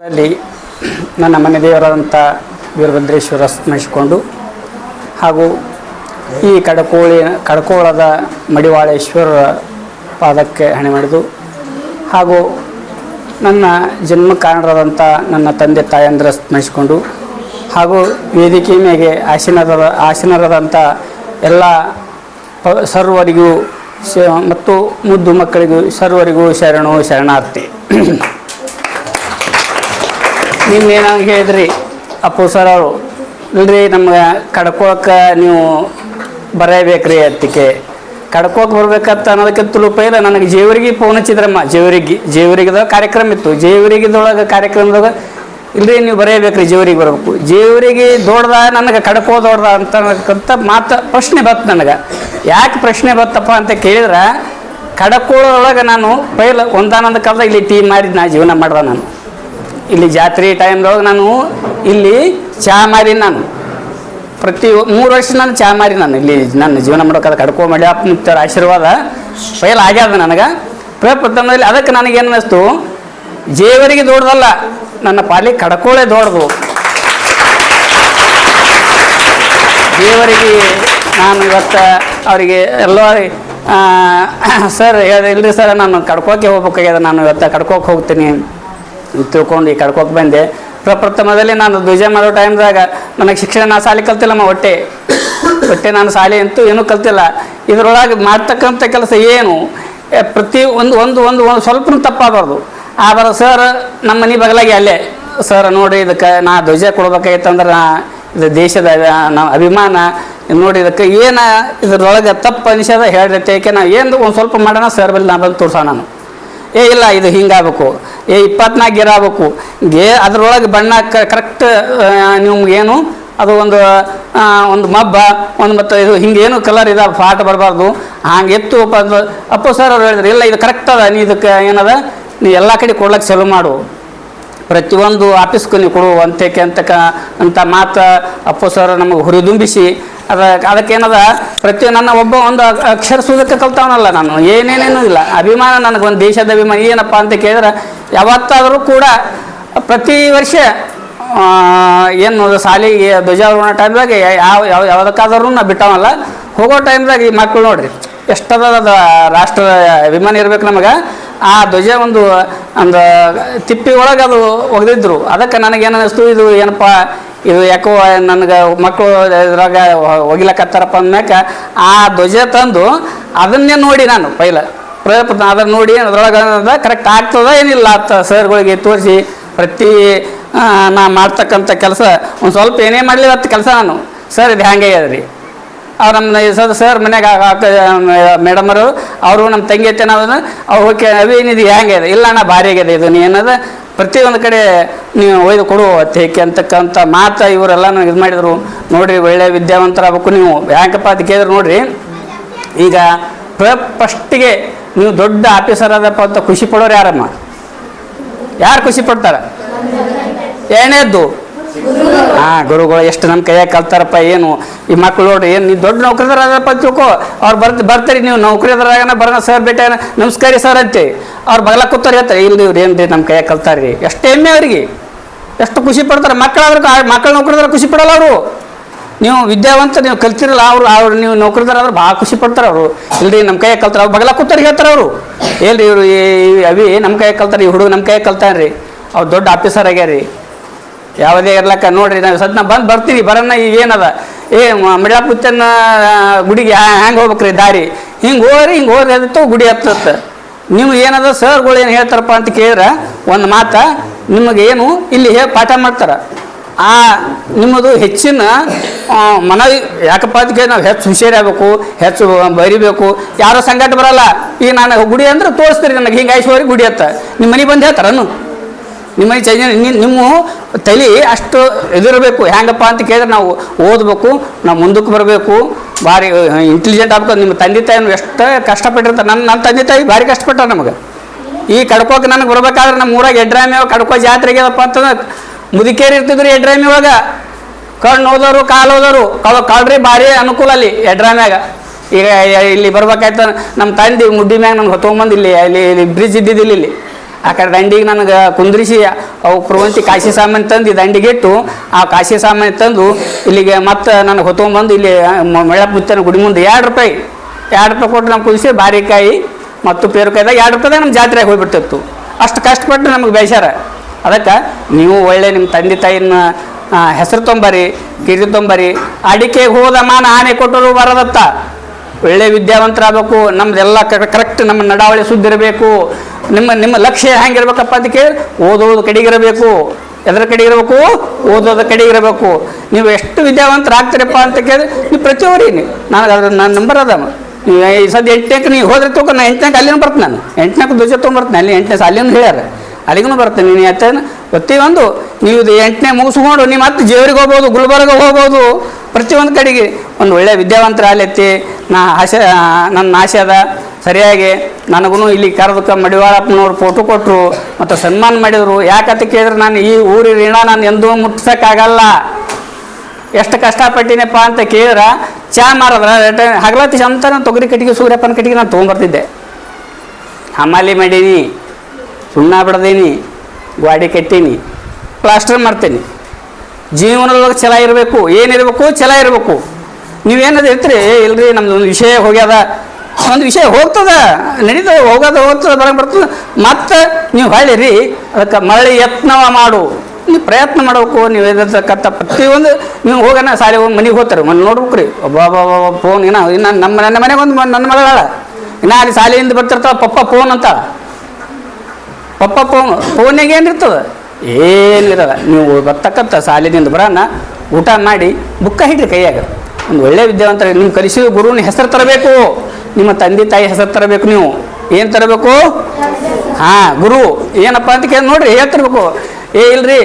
ಅಲ್ಲಿ ನನ್ನ ಮನೆ ದೇವರಾದಂಥ ವೀರಭದ್ರೇಶ್ವರ ಸ್ಮರಿಸಿಕೊಂಡು ಹಾಗೂ ಈ ಕಡಕೋಳಿ, ಕಡಕೋಳದ ಮಡಿವಾಳೇಶ್ವರ ಪಾದಕ್ಕೆ ಹಣೆ ಮಾಡಿದು ಹಾಗೂ ನನ್ನ ಜನ್ಮ ಕಾರಣರಾದಂಥ ನನ್ನ ತಂದೆ ತಾಯಂದ್ರ ಸ್ಮರಿಸಿಕೊಂಡು ಹಾಗೂ ವೇದಿಕೆ ಮೇಲೆ ಆಸೀನರ ಆಸೀನರಾದಂಥ ಎಲ್ಲ ಪ, ಸರ್ವರಿಗೂ ಮತ್ತು ಮುದ್ದು ಮಕ್ಕಳಿಗೂ ಸರ್ವರಿಗೂ ಶರಣು ಶರಣಾರ್ಥಿ. ನಿನ್ನೇನು ಹೇಳಿದ್ರಿ? ಅಪ್ಪು ಸರ್ ಅವರು. ಇಲ್ರಿ, ನಮ್ಗೆ ಕಡ್ಕೊಳಕ್ಕೆ ನೀವು ಬರೇಬೇಕ್ರಿ ಅತ್ತಿಕೆ ಕಡ್ಕೋಕೆ ಬರ್ಬೇಕಂತ ಅನ್ನೋದಕ್ಕಿಂತಲೂ ಪೈಲ ನನಗೆ ಜೇವರಿಗೆ ಫೋನ್ ಹಚ್ಚಿದ್ರಮ್ಮ. ಜೇವರಿಗೆ, ಜೇವರಿಗದ ಕಾರ್ಯಕ್ರಮ ಇತ್ತು. ಜೇವರಿಗದೊಳಗೆ ಕಾರ್ಯಕ್ರಮದಾಗ ಇಲ್ರಿ, ನೀವು ಬರೆಯಬೇಕ್ರಿ ಜೇವರಿಗೆ ಬರಬೇಕು. ಜೇವರಿಗೆ ದೊಡ್ಡದ, ನನಗೆ ಕಡ್ಕೋ ದೊಡ್ಡದ ಅಂತ ಅನ್ನೋದಕ್ಕಂತ ಮಾತು ಪ್ರಶ್ನೆ ಬತ್ತು ನನಗೆ. ಯಾಕೆ ಪ್ರಶ್ನೆ ಬತ್ತಪ್ಪ ಅಂತ ಕೇಳಿದ್ರೆ, ಕಡಕೋಳೊಳಗೆ ನಾನು ಪೈಲ ಒಂದಾನೊಂದು ಕಾಲದಾಗ ಇಲ್ಲಿ ಟೀಮ್ ಮಾಡಿದ್ದು ನಾ ಜೀವನ ಮಾಡ್ದೆ ನಾನು. ಇಲ್ಲಿ ಜಾತ್ರೆ ಟೈಮ್ದೊಳಗೆ ನಾನು ಇಲ್ಲಿ ಚಹಾ ಮಾರಿ ನಾನು. ಪ್ರತಿ ಮೂರು ವರ್ಷ ನಾನು ಚಹಾ ಮಾರಿ ನಾನು. ಇಲ್ಲಿ ನನ್ನ ಜೀವನ ಮಾಡೋಕೆ ಕಡ್ಕೊ ಮಡ್ಯಪ್ಪ ನಿಂತರ ಆಶೀರ್ವಾದ ಫೈಲ್ ಆಗ್ಯಾದ ನನಗೆ. ಪ್ರಪ್ರಥಮದಲ್ಲಿ ಅದಕ್ಕೆ ನನಗೇನು ಅನ್ನಿಸ್ತು? ಜೇವರಿಗೆ ದೊಡ್ಡದಲ್ಲ, ನನ್ನ ಪಾಲಿ ಕಡ್ಕೊಳ್ಳೆ ದೊಡ್ಡದು. ದೇವರಿಗೆ ನಾನು ಇವತ್ತು ಅವರಿಗೆ ಎಲ್ಲ ಸರ್ ಇಲ್ಲರಿ ಸರ್, ನಾನು ಕಡ್ಕೋಕೆ ಹೋಗ್ಬೇಕಾಗ್ಯದ, ನಾನು ಇವತ್ತು ಕಡ್ಕೋಕೆ ಹೋಗ್ತೀನಿ. ತಿಳ್ಕೊಂಡು ಈ ಕಡ್ಕೋಕೆ ಬಂದೆ. ಪ್ರಪ್ರಥಮದಲ್ಲಿ ನಾನು ಧ್ವಜ ಮಾಡೋ ಟೈಮ್ದಾಗ ನನಗೆ ಶಿಕ್ಷಣ ನಾ ಶಾಲೆ ಕಲ್ತಿಲ್ಲಮ್ಮ ಹೊಟ್ಟೆ. ಹೊಟ್ಟೆ ನಾನು ಶಾಲೆ ಅಂತೂ ಏನೂ ಕಲ್ತಿಲ್ಲ. ಇದರೊಳಗೆ ಮಾಡ್ತಕ್ಕಂಥ ಕೆಲಸ ಏನು? ಪ್ರತಿ ಒಂದು ಒಂದು ಒಂದು ಒಂದು ಸ್ವಲ್ಪ ತಪ್ಪಾಗಬಾರ್ದು. ಆದ್ರೆ ಸರ್ ನಮ್ಮ ಮನೆ ಬಗಲಾಗಿ ಅಲ್ಲೇ ಸರ್ ನೋಡಿ ಇದಕ್ಕೆ ನಾ ಧ್ವಜ ಕೊಡ್ಬೇಕಾಗಿತ್ತಂದ್ರೆ ನಾ ಇದು ದೇಶದ ನಮ್ಮ ಅಭಿಮಾನ. ನೋಡಿ ಇದಕ್ಕೆ ಏನು ಇದ್ರೊಳಗೆ ತಪ್ಪು ಅನಿಸದ ಹೇಳಿರ್ತೇಕೆ ನಾವು ಏನು ಒಂದು ಸ್ವಲ್ಪ ಮಾಡೋಣ ಸರ್ ಬಲ್ಲಿ ನಾ ಬಂದು ತೋರ್ಸೋಣ ನಾನು. ಏ, ಇಲ್ಲ, ಇದು ಹಿಂಗಾಗಬೇಕು. ಏ, ಇಪ್ಪತ್ನಾಲ್ಕು ಗಿರ ಆಗ್ಬೇಕು ಗೇ, ಅದ್ರೊಳಗೆ ಬಣ್ಣ ಕರೆಕ್ಟ್ ನಿಮ್ಗೆ ಏನು ಅದು ಒಂದು ಒಂದು ಮಬ್ಬ, ಒಂದು ಮತ್ತು ಇದು ಹಿಂಗೇನು ಕಲರ್ ಇದೆ ಫಾಟ್ ಬರಬಾರ್ದು. ಹಂಗೆ ಎತ್ತು, ಅಪ್ಪು ಸರ್ ಅವ್ರು ಹೇಳಿದ್ರು, ಇಲ್ಲ, ಇದು ಕರೆಕ್ಟ್ ಅದ, ನೀ ಇದಕ್ಕೆ ಏನದ, ನೀ ಎಲ್ಲ ಕಡೆ ಕೊಡ್ಲಿಕ್ಕೆ ಚಾಲು ಮಾಡು. ಪ್ರತಿಯೊಂದು ಆಫೀಸ್ಗೂ ನೀವು ಕೊಡು ಅಂತಕ್ಕೆ ಅಂತಕ ಅಂತ ಮಾತು ಅಪ್ಪು ಸರ್ ನಮಗೆ ಹುರಿದುಂಬಿಸಿ, ಅದ ಅದಕ್ಕೇನದ ಪ್ರತಿ ನನ್ನ ಒಬ್ಬ ಒಂದು ಅಕ್ಷರ ಸೂದಕ್ಕೆ ಕಲ್ತವನಲ್ಲ ನಾನು, ಏನೇನೇನು ಇಲ್ಲ. ಅಭಿಮಾನ ನನಗೆ ಒಂದು ದೇಶದ ಅಭಿಮಾನ, ಏನಪ್ಪ ಅಂತ ಕೇಳಿದ್ರೆ ಯಾವತ್ತಾದರೂ ಕೂಡ ಪ್ರತಿ ವರ್ಷ ಏನು ಶಾಲೆಗೆ ಧ್ವಜಾರೋಹಣ ಟೈಮ್ದಾಗ ಯಾವ ಯಾವ ಯಾವುದಕ್ಕಾದ್ರೂ ನಾ ಬಿಟ್ಟವಲ್ಲ ಹೋಗೋ ಟೈಮ್ದಾಗ ಈ ಮಕ್ಕಳು ನೋಡ್ರಿ ಎಷ್ಟದ ರಾಷ್ಟ್ರದ ರಾಷ್ಟ್ರ ಅಭಿಮಾನ ಇರ್ಬೇಕು ನಮಗೆ. ಆ ಧ್ವಜ ಒಂದು ಒಂದು ತಿಪ್ಪಿ ಒಳಗೆ ಅದು ಒಗೆದಿದ್ರು. ಅದಕ್ಕೆ ನನಗೇನು ಅನ್ನಿಸ್ತು ಇದು ಏನಪ್ಪ, ಇದು ಯಾಕೋ ನನಗೆ ಮಕ್ಕಳು ಇದ್ರಾಗ ಒಗಿಲಕತ್ತಾರಪ್ಪ ಅಂದ್ಮ್ಯಾಕ ಆ ಧ್ವಜ ತಂದು ಅದನ್ನೇ ನೋಡಿ ನಾನು ಪೈಲ. ಪ್ರಯತ್ನ, ಅದನ್ನು ನೋಡಿ ಅದ್ರೊಳಗೆ ಕರೆಕ್ಟ್ ಆಗ್ತದ, ಏನಿಲ್ಲ ಅಂತ ಸರ್ಗಳಿಗೆ ತೋರಿಸಿ ಪ್ರತಿ ನಾ ಮಾಡ್ತಕ್ಕಂಥ ಕೆಲಸ, ಒಂದು ಸ್ವಲ್ಪ ಏನೇ ಮಾಡಲಿ ಅತ್ತ ಕೆಲಸ ನಾನು. ಸರ್, ಇದು ಹ್ಯಾಂಗೆ ರೀ ಅವ್ರು ನಮ್ಮ ಸರ್ ಮನ್ಯಾಗ ಮೇಡಮರು ಅವರು ನಮ್ಮ ತಂಗಿ ಐತೆ ನಾವು ಅವ್ರು ಓಕೆ ಹ್ಯಾಂಗೆ ಇದೆ? ಇಲ್ಲ ಅಣ್ಣ, ಭಾರಿ ಆಗಿದೆ ಇದು, ನೀ ಏನದ ಪ್ರತಿಯೊಂದು ಕಡೆ ನೀವು ಒಯ್ದು ಕೊಡು ಹೇಗೆ ಅಂತಕ್ಕಂಥ ಮಾತು ಇವರೆಲ್ಲನೂ ಇದು ಮಾಡಿದರು. ನೋಡಿರಿ, ಒಳ್ಳೆ ವಿದ್ಯಾವಂತರಾಗಬೇಕು ನೀವು. ಯಾಕಪ್ಪ ಅಂತ ಕೇಳಿದ್ರು ನೋಡಿರಿ. ಈಗ ಫಸ್ಟಿಗೆ ನೀವು ದೊಡ್ಡ ಆಫೀಸರ್ ಆದಪ್ಪ ಅಂತ ಖುಷಿ ಪಡೋರು ಯಾರಮ್ಮ? ಯಾರು ಖುಷಿ ಪಡ್ತಾರೆ? ಏನೇದ್ದು ಹಾಂ ಗುರುಗಳು ಎಷ್ಟು ನಮ್ಮ ಕೈಯಾಗ ಕಲ್ತಾರಪ್ಪ, ಏನು? ಈ ಮಕ್ಳು ನೋಡ್ರಿ, ಏನು ನೀವು ದೊಡ್ಡ ನೌಕರಿದಾರ ಅದಪ್ಪ ತಿಳ್ಕೊ. ಅವ್ರು ಬರ್ತ ಬರ್ತಾರೆ ನೀವು ನೌಕರಿದಾರಾಗನ ಬರೋಣ ಸರ್ ಭೇಟಿ ನಮಸ್ಕಾರಿ ಸರ್ ಅಂತೆ. ಅವ್ರು ಬಗಲ ಕೂತಾರೆ ಹೇಳ್ತಾರೆ, ಇಲ್ರಿ ಇವ್ರು ಏನು ರೀ ನಮ್ಮ ಕೈಯಾಗ ಕಲ್ತಾರ್ರಿ. ಎಷ್ಟು ಹೆಮ್ಮೆ ಅವ್ರಿಗೆ. ಎಷ್ಟು ಖುಷಿ ಪಡ್ತಾರೆ. ಮಕ್ಕಳಾದ್ರೆ ಮಕ್ಕಳು ನೌಕರಿದಾರ ಖುಷಿ ಪಡಲ್ಲ ಅವರು. ನೀವು ವಿದ್ಯಾವಂತ, ನೀವು ಕಲ್ತಿರಲ್ಲ, ಅವ್ರು ಅವ್ರು, ನೀವು ನೌಕರಿದಾರಾದ್ರೆ ಭಾಳ ಖುಷಿ ಪಡ್ತಾರೆ ಅವರು. ಇಲ್ರಿ ನಮ್ಮ ಕೈಯಾಗ ಕಲ್ತಾರೆ, ಅವ್ರು ಬಗಲ ಕೂತಾರೆ ಹೇಳ್ತಾರೆ ಅವರು. ಏನ್ರಿ ಇವರು ಅವಿ ನಮ್ಮ ಕೈಯಾಗ ಕಲ್ತಾರೆ ಈ ಹುಡುಗ ನಮ್ಮ ಕೈಯಾಗ ಕಲ್ತಾನ್ರಿ. ಅವ್ರು ದೊಡ್ಡ ಆಫೀಸರ್ ಆಗ್ಯಾರಿ ಯಾವುದೇ ಇರ್ಲಕ್ಕ ನೋಡ್ರಿ, ನಾವು ಸದ್ನ ಬಂದು ಬರ್ತೀವಿ ಬರೋಣ ಈಗ ಏನದ? ಏ ಮಡ್ಯಾಪುತ್ತನ ಗುಡಿಗೆ ಹ್ಯಾಂಗೆ ಹೋಗ್ಬೇಕ್ರಿ ದಾರಿ? ಹಿಂಗೆ ಹೋಗ್ರಿ ಹಿಂಗೆ ಹೋದ್ರೆ ಎದತ್ತು ಗುಡಿ ಹತ್ತತ್ತೆ. ನೀವು ಏನದ ಸರ್ಗಳು ಏನು ಹೇಳ್ತಾರಪ್ಪ ಅಂತ ಕೇಳಿದ್ರೆ, ಒಂದು ಮಾತ, ನಿಮಗೆ ಏನು ಇಲ್ಲಿ ಹೇಳಿ ಪಾಠ ಮಾಡ್ತಾರೆ. ಆ, ನಿಮ್ಮದು ಹೆಚ್ಚಿನ ಮನವಿ, ಯಾಕಪ್ಪ ಅದಕ್ಕೆ ನಾವು ಹೆಚ್ಚು ಹುಷಾರಾಗಬೇಕು ಹೆಚ್ಚು ಬರಿಬೇಕು. ಯಾರೋ ಸಂಗಟ ಬರಲ್ಲ ಈಗ ನಾನು ಗುಡಿ ಅಂದ್ರೆ ತೋರಿಸ್ತೀರಿ ನನಗೆ, ಹಿಂಗೆ ಐಶ್ವರ್ಯ ಗುಡಿ ಅತ್ತ ನಿಮ್ಮ ಮನೆ ಬಂದು ಹೇಳ್ತಾರನು ನಿಮ್ಮ ಚೈನ ನಿಮ್ಮ ತಲೆ ಅಷ್ಟು ಎದುರಬೇಕು. ಹ್ಯಾಂಗಪ್ಪ ಅಂತ ಕೇಳಿದ್ರೆ ನಾವು ಓದಬೇಕು, ನಾವು ಮುಂದಕ್ಕೆ ಬರಬೇಕು. ಭಾರಿ ಇಂಟೆಲಿಜೆಂಟ್ ಆಗ್ಬೇಕು. ನಿಮ್ಮ ತಂದೆ ತಾಯಿ ಎಷ್ಟು ಕಷ್ಟಪಟ್ಟಿರ್ತಾರೆ ನನ್ನ ನನ್ನ ತಂದೆ ತಾಯಿ ಭಾರಿ ಕಷ್ಟಪಟ್ಟಾರೆ ನಮಗೆ. ಈ ಕಡ್ಕೋಕೆ ನನಗೆ ಬರ್ಬೇಕಾದ್ರೆ ನಮ್ಮ ಊರಾಗ ಎಡ್ರಾಮಿ ಕಡ್ಕೋ ಜಾತ್ರೆಗೆ ಅಪ್ಪ ಅಂತಂದ್ರೆ ಮುದುಕೇರಿ ಇರ್ತಿದ್ರು ಎಡ್ರಾಮಿ ಒಳಗ ಕಣ್ಣು ಹೋದವರು ಕಾಲು ಹೋದವರು ಕಳ ಕಳ್ರಿ ಭಾರಿ ಅನುಕೂಲ ಅಲ್ಲಿ ಎಡ್ರಾಮ್ಯಾಗ ಈಗ ಇಲ್ಲಿ ಬರ್ಬೇಕಾಯ್ತು ನಮ್ಮ ತಂದೆ ಮುಡ್ಡಿ ಮ್ಯಾಗ ನಮ್ಗೆ ಇಲ್ಲಿ ಇಲ್ಲಿ ಇಲ್ಲಿ ಬ್ರಿಡ್ಜ್ ಇದ್ದಿದ್ದಿಲ್ಲ ಇಲ್ಲಿ. ಆ ಕಡೆ ದಂಡಿಗೆ ನನಗೆ ಕುಂದ್ರಿಸಿ, ಅವು ಪ್ರವಂತಿ ಕಾಶಿ ಸಾಮಾನು ತಂದು ದಂಡಿಗೆ ಇಟ್ಟು, ಆ ಕಾಶಿ ಸಾಮಾನು ತಂದು ಇಲ್ಲಿಗೆ ಮತ್ತೆ ನನಗೆ ಹೊತ್ಕೊಂಡ್ಬಂದು ಇಲ್ಲಿ ಮಳ್ಳಪ್ಪ ಮುತ್ತನ ಗುಡಿ ಮುಂದೆ ಎರಡು ರೂಪಾಯಿ ಎರಡು ರೂಪಾಯಿ ಕೊಟ್ಟು ನಮ್ಗೆ ಕುದಿಸಿ ಬಾರಿಕಾಯಿ ಮತ್ತು ಪೇರುಕಾಯ್ದಾಗ ಎರಡು ರೂಪಾಯಿದಾಗ ನಮ್ಮ ಜಾತ್ರೆಗೆ ಹೋಗಿಬಿಡ್ತಿತ್ತು. ಅಷ್ಟು ಕಷ್ಟಪಟ್ಟು ನಮಗೆ ಬೇಸಾರ ಅದಕ್ಕೆ ನೀವು ಒಳ್ಳೆ ನಿಮ್ಮ ತಂದೆ ತಾಯಿನ ಹೆಸರು ತೊಂಬರಿ ಕಿರಿ ತೊಂಬರಿ, ಅಡಿಕೆಗೆ ಹೋದ ಮಾನ ಆನೆ ಕೊಟ್ಟರು ಬರದತ್ತ. ಒಳ್ಳೆ ವಿದ್ಯಾವಂತರಾಗಬೇಕು, ನಮ್ದೆಲ್ಲ ಕರೆಕ್ಟ್ ನಮ್ಮ ನಡಾವಳಿ ಸುದ್ದಿ ಇರಬೇಕು, ನಿಮ್ಮ ನಿಮ್ಮ ಲಕ್ಷ್ಯ ಹೆಂಗಿರ್ಬೇಕಪ್ಪ ಅಂತ ಕೇಳಿ ಓದೋದು ಕಡೆಗಿರಬೇಕು. ಎದ್ರ ಕಡೆ ಇರಬೇಕು ಓದೋದ ಕಡೆ ಇರಬೇಕು ನೀವು ಎಷ್ಟು ವಿದ್ಯಾವಂತರಾಗ್ತೀರಪ್ಪ ಅಂತ ಕೇಳಿ ನೀವು ಪ್ರತಿಯೊಬ್ಬರಿ ನನಗೆ ಅದ್ರ, ನನ್ನ ನಂಬರ್ ಅದ ನೀವು ಈ ಸದ್ಯ ಎಂಟನೇಕ್ಕೆ ನೀವು ಹೋದ್ರೆ ತಗೋ ನಾನು ಎಂಟನೇಕ್ಕೆ ಅಲ್ಲಿನೂ ಬರ್ತೀನಿ ನಾನು. ಎಂಟನೇಕ್ಕೆ ಧ್ವಜ ತೊಗೊಂಡ್ಬರ್ತೀನಿ ಅಲ್ಲಿ ಎಂಟನೇ ಅಲ್ಲಿನೂ ಹೇಳ್ಯಾರ. ಅಲ್ಲಿಗೂ ಬರ್ತೀನಿ. ನೀನು ಎತ್ತ ಪ್ರತಿಯೊಂದು ನೀವು ಇದು ಎಂಟನೇ ಮುಗಿಸ್ಕೊಂಡು ನೀವು ಮತ್ತೆ ಜೇವರಿಗೆ ಹೋಗ್ಬೋದು, ಗುಲ್ಬರ್ಗ ಹೋಗ್ಬೋದು. ಪ್ರತಿಯೊಂದು ಕಡೆಗೆ ಒಂದು ಒಳ್ಳೆಯ ವಿದ್ಯಾವಂತರ ಅಲ್ಲೈತಿ ನಾ ಆಸೆ ನನ್ನ ಆಶೆ ಅದ ಸರಿಯಾಗಿ. ನನಗೂ ಇಲ್ಲಿ ಕರೆದಕ್ಕೆ ಮಡಿವಾಳಪ್ಪನವ್ರು ಫೋಟೋ ಕೊಟ್ಟರು ಮತ್ತು ಸನ್ಮಾನ ಮಾಡಿದರು. ಯಾಕಂತ ಕೇಳಿದ್ರೆ ನಾನು ಈ ಊರಿನ ಋಣ ನಾನು ಎಂದೂ ಮುಟ್ಟಿಸೋಕ್ಕಾಗಲ್ಲ ಎಷ್ಟು ಕಷ್ಟಪಟ್ಟಿನಪ್ಪ ಅಂತ ಕೇಳಿದ್ರೆ, ಚಾ ಮಾರದ್ರ ಹಗಲತ್ತಿ ಅಂತ ನಾನು ತೊಗರಿ ಕಟ್ಟಿಗೆ, ಸೂರ್ಯಪ್ಪನ ಕಟ್ಟಿಗೆ ನಾನು ತೊಗೊಂಬರ್ತಿದ್ದೆ. ಹಮಾಲಿ ಮಾಡೀನಿ, ಸುಣ್ಣ ಬಿಡ್ದೀನಿ ಗಾಡಿ ಕಟ್ಟೀನಿ, ಪ್ಲಾಸ್ಟರ್ ಮಾಡ್ತೀನಿ ಜೀವನದೊಳಗೆ ಛಲ ಇರಬೇಕು ಏನಿರಬೇಕು ಛಲ ಇರಬೇಕು. ನೀವೇನದು ಇರ್ತೀರಿ ಇಲ್ರಿ, ನಮ್ದು ಒಂದು ವಿಷಯ ಹೋಗ್ಯದ ಒಂದು ವಿಷಯ ಹೋಗ್ತದ, ನಡೀತದೆ, ಹೋಗೋದು ಹೋಗ್ತದೆ, ಬರಂಗೆ ಬರ್ತದೆ. ಮತ್ತೆ ನೀವು ಹೊಳ್ಳಿರಿ ಅದಕ್ಕೆ ಮರಳಿ ಯತ್ನವ ಮಾಡು. ನೀವು ಪ್ರಯತ್ನ ಮಾಡಬೇಕು, ನೀವು ಇರತಕ್ಕಂಥ ಪ್ರತಿಯೊಂದು, ನೀವು ಹೋಗೋಣ ಸಾಲಿ ಹೋಗಿ ಮನೆಗೆ ಹೋಗ್ತಾರೆ, ಮನೆ ನೋಡ್ಬೇಕು ರೀ ಒಬ್ಬ ಫೋನ್ ಇನ್ನ, ಇನ್ನು ನಮ್ಮ ನನ್ನ ಮನೆಗೆ ಒಂದು ನನ್ನ ಮಗಳ ಇನ್ನು ಅಲ್ಲಿ ಶಾಲೆಯಿಂದ ಬರ್ತಿರ್ತಾವ ಪಪ್ಪ ಫೋನ್ ಅಂತ ಪಪ್ಪ ಫೋನ್ ಫೋನ್ಯಾಗ ಏನಿರ್ತದೆ ಏನಿರಲ್ಲ, ನೀವು ಬರ್ತಕ್ಕಂಥ ಸಾಲಿನಿಂದ ಬರೋಣ, ಊಟ ಮಾಡಿ, ಬುಕ್ಕ ಹಿಡ್ರಿ ಕೈಯಾಗ. ಒಂದು ಒಳ್ಳೆ ವಿದ್ಯಾವಂತ ನಿಮ್ಮ ಕಲಿಸಿದ ಗುರುವಿನ ಹೆಸರು ತರಬೇಕು. ನಿಮ್ಮ ತಂದೆ ತಾಯಿ ಹೆಸರು ತರಬೇಕು ನೀವು. ಏನು ತರಬೇಕು? ಹಾಂ, ಗುರು. ಏನಪ್ಪ ಅಂತ ಕೇಳಿ ನೋಡ್ರಿ, ಹೇಳ್ತಿರ್ಬೇಕು. ಏ, ಇಲ್ರಿ,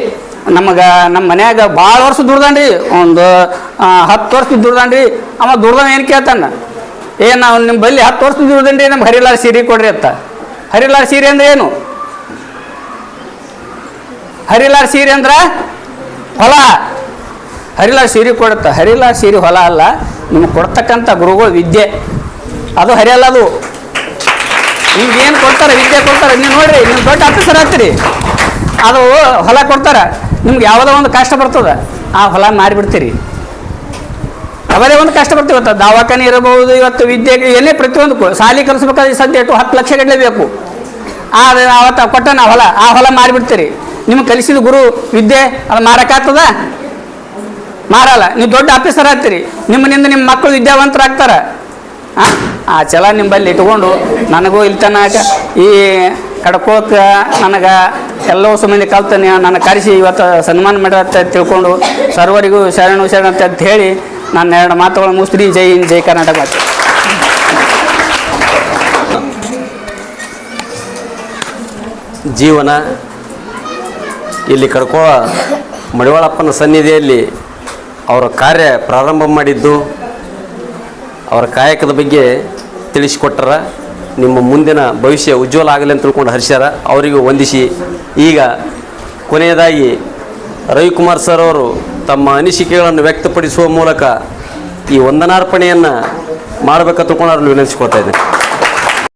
ನಮಗೆ ನಮ್ಮ ಮನ್ಯಾಗ ಭಾಳ ವರ್ಷ ದುಡ್ದಾನ್ರಿ. ಒಂದು ಹತ್ತು ವರ್ಷ ದುಡ್ದಾನ್ರಿ. ಅವ ದುಡ್ದಾನ ಏನು ಕೇಳ್ತಾನ? ಏ, ನಾವು ನಿಮ್ಮ ಬಲ್ಲಿ ಹತ್ತು ವರ್ಷ ದುಡ್ದನ್ರಿ, ನಮ್ಗೆ ಹರಿಲಾರ ಸೀರೆ ಕೊಡ್ರಿ ಅಂತ. ಹರಿಲಾರ ಸೀರೆ ಅಂದ್ರೆ ಏನು? ಹರಿಲಾರ ಸೀರೆ ಅಂದ್ರ ಹೊಲ. ಹರಿಲಾರ್ ಸೀರೆ ಕೊಡುತ್ತ. ಹರಿಲಾರ್ ಸೀರೆ ಹೊಲ ಅಲ್ಲ, ನಿಮ್ಗೆ ಕೊಡ್ತಕ್ಕಂಥ ಗುರುಗಳು ವಿದ್ಯೆ. ಅದು ಹರಿಯಲ್ಲ ಅದು. ನಿಮ್ಗೆ ಏನು ಕೊಡ್ತಾರೆ, ವಿದ್ಯೆ ಕೊಡ್ತಾರೆ, ನೀವು ನೋಡ್ರಿ, ನೀವು ದೊಡ್ಡ ಆಫೀಸರ್ ಆಗ್ತೀರಿ. ಅದು ಹೊಲ ಕೊಡ್ತಾರೆ. ನಿಮ್ಗೆ ಯಾವುದೋ ಒಂದು ಕಷ್ಟ ಬರ್ತದೆ, ಆ ಹೊಲ ಮಾರಿಬಿಡ್ತೀರಿ. ಅವರೇ ಒಂದು ಕಷ್ಟ ಬರ್ತೀವಿ ಇವತ್ತು ದವಾಖಾನೆ ಇರಬಹುದು, ಇವತ್ತು ವಿದ್ಯೆಗೆ ಏನೇ ಪ್ರತಿಯೊಂದು ಕೊ- ಸಾಲಿ ಕಲಿಸ್ಬೇಕಾದ್ರೆ ಸದ್ಯ ಎಷ್ಟು ಹತ್ತು ಲಕ್ಷ ಗಟ್ಟಲೆ ಬೇಕು ಆ ಕೊಟ್ಟ ಕೊಟ್ಟನ ಹೊಲ, ಆ ಹೊಲ ಮಾರಿಬಿಡ್ತೀರಿ. ನಿಮ್ಗೆ ಕಲಿಸಿದ ಗುರು ವಿದ್ಯೆ ಅದು ಮಾರಕ್ಕಾಗ್ತದ? ಮಾರಲ್ಲ. ನೀವು ದೊಡ್ಡ ಆಫೀಸರ್ ಆಗ್ತೀರಿ. ನಿಮ್ಮನಿಂದ ನಿಮ್ಮ ಮಕ್ಕಳು ವಿದ್ಯಾವಂತರಾಗ್ತಾರೆ. ಹಾಂ ಆ ಛಲ ನಿಂಬಲ್ಲಿ ಇಟ್ಕೊಂಡು ನನಗೂ ಇಲ್ಲಿ ತನಕ ಈ ಕಡ್ಕೋಕ ನನಗೆ ಎಲ್ಲೋ ಸುಮ್ಮನೆ ಕಲ್ತಾನೆ ನನ್ನ ಕರೆಸಿ ಇವತ್ತು ಸನ್ಮಾನ ಮಾಡ್ಯಾರ ಅಂತ ತಿಳ್ಕೊಂಡು ಸರ್ವರಿಗೂ ಶರಣು ಶರಣ ಅಂತ ಹೇಳಿ ನನ್ನ ಎರಡು ಮಾತುಗಳು ಮುಸ್ತ್ರಿ ಜೈ ಇನ್ ಜೈ ಕರ್ನಾಟಕ. ಮಾತು ಜೀವನ ಇಲ್ಲಿ ಕಡ್ಕೋ ಮಡಿವಾಳಪ್ಪನ ಸನ್ನಿಧಿಯಲ್ಲಿ ಅವರ ಕಾರ್ಯ ಪ್ರಾರಂಭ ಮಾಡಿದ್ದು, ಅವರ ಕಾಯಕದ ಬಗ್ಗೆ ತಿಳಿಸಿಕೊಟ್ಟರ. ನಿಮ್ಮ ಮುಂದಿನ ಭವಿಷ್ಯ ಉಜ್ವಲ ಆಗಲಿ ಅಂತ ತಿಳ್ಕೊಂಡು ಹರಿಸ್ಯಾರ ಅವರಿಗೂ ವಂದಿಸಿ. ಈಗ ಕೊನೆಯದಾಗಿ ರವಿಕುಮಾರ್ ಸರ್ ಅವರು ತಮ್ಮ ಅನಿಸಿಕೆಗಳನ್ನು ವ್ಯಕ್ತಪಡಿಸುವ ಮೂಲಕ ಈ ವಂದನಾರ್ಪಣೆಯನ್ನು ಮಾಡಬೇಕಂತ ತಿಳ್ಕೊಂಡು ಅವ್ರನ್ನ ವಿನಂತಿಸ್ಕೊಳ್ತಾ ಇದ್ದೇನೆ.